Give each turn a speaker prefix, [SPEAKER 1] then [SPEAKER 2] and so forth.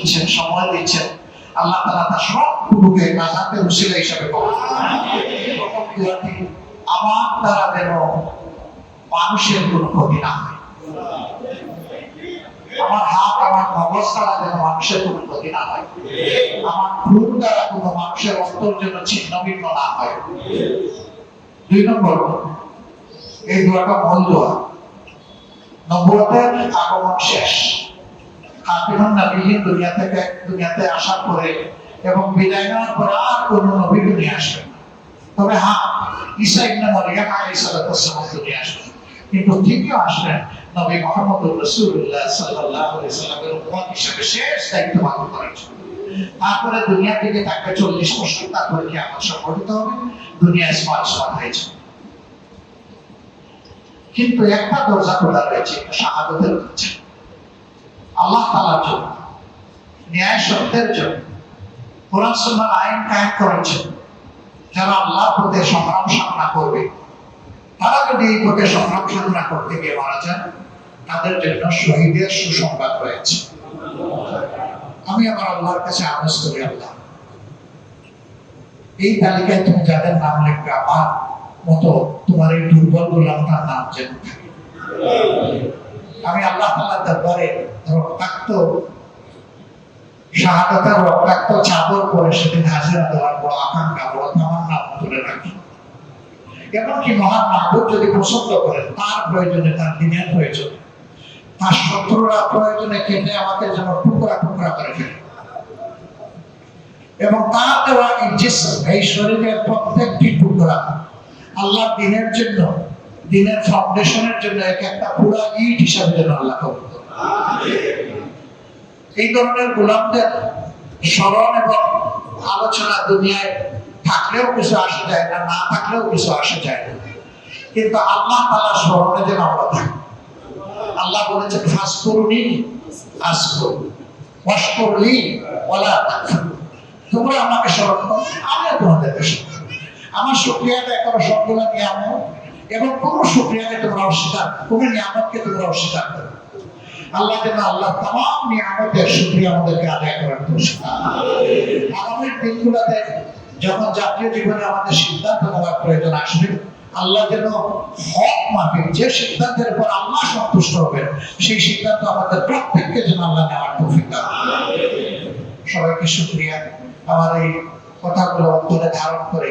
[SPEAKER 1] দিচ্ছেন, সময় দিচ্ছেন। আল্লাহ তালা তার সবটুকুকে নাজাতের উসিলা হিসাবে আমার দ্বারা যেন মানুষের কোনো ক্ষতি না হয়। আমার হাত, আমার দ্বারা যেন মানুষের কোনো ক্ষতি না হয়। আমার ভুল দ্বারা কোনো মানুষের অন্তর যেন ছিন্ন ভিন্ন না হয়। দুই নম্বর, এই দোয়া। আগমন শেষ। তারপরে দুনিয়া থেকে তাকে চল্লিশ বছর, তারপরে কি আমার সংগঠিত হবে, দুনিয়া স্মার্ট হয়েছে কিন্তু একটা দরজা খোলা রয়েছে শাহাদতের হচ্ছে আল্লাহ তালার জন্য ন্যায় সত্যের জন্য, কোরআন আইন কায়েম করার জন্য যারা আল্লাহ পথে সংগ্রাম সামনা করবে, তারা যদি এই পথে সংগ্রাম সামনা করতে গিয়ে মারা যান, তাদের জন্য শহীদের সুসংবাদ রয়েছে। আমি আমার আল্লাহর কাছে আওয়াজ করি, আল্লাহ, এই তালিকায় তুমি যাদের নাম লিখবে, আমার মতো তোমার এই দুর্বল গোলামটার নাম যেন থাকে। আমি আল্লাহ তাআলার দরবারে রক্তাক্ত, শাহাদাতের রক্তাক্ত চাদর পরে সেদিন হাজিরা দেওয়ার বড় আকাঙ্ক্ষা, বড় তামান্না তুলে রাখি। এমনকি মহান মাহবুব যদি পছন্দ করেন, তার প্রয়োজনে, তার দিনের প্রয়োজনে, তার শত্রুরা প্রয়োজনে কেটে আমাকে যেন টুকরা টুকরা করে ফেলে। এবং তার দেওয়া এই শরীরের প্রত্যেকটি টুকরা আল্লাহ দিনের জন্য দিনের ফাউন্ডেশনের জন্য এক একটা পুরা ইট হিসাবে যেন আল্লাহ কবুল করেন। এই ধরনের গোলামদের স্মরণ এবং আলোচনা দুনিয়ায় থাকলেও কিছু আসা যায় না না থাকলেও কিছু আসা যায় না কিন্তু আল্লাহ তালা স্মরণে যেন আমরা থাকি আল্লাহ বলেছেন ফাঁস করুনি আসকো ওয়াশকুরলি ওয়ালা তাকফুরু। তোমরা আমাকে স্মরণ করো, আমিও তোমাদেরকে স্মরণ। আমার শুক্রিয়া আদায় করো সবগুলো নিয়ামত এবং কোন শুক্রিয়াকে তোমরা অস্বীকার, কোন নিয়ামতকে তোমরা অস্বীকার করো আল্লাহ যেন আল্লাহ তাম নিয়ামতের শুক্রিয়া আমাদেরকে আদায় করার। আগামীর দিনগুলোতে যখন জাতীয় জীবনে আমাদের সিদ্ধান্ত নেওয়ার প্রয়োজন আসবে, আল্লাহ যেন হক মাফিক যে সিদ্ধান্তের উপর আল্লাহ সন্তুষ্ট হবেন, সেই সিদ্ধান্ত আমাদের প্রত্যেককে যেন আল্লাহ নেওয়ার সবাইকে শুক্রিয়া আমার এই কথাগুলো অন্তরে ধারণ করে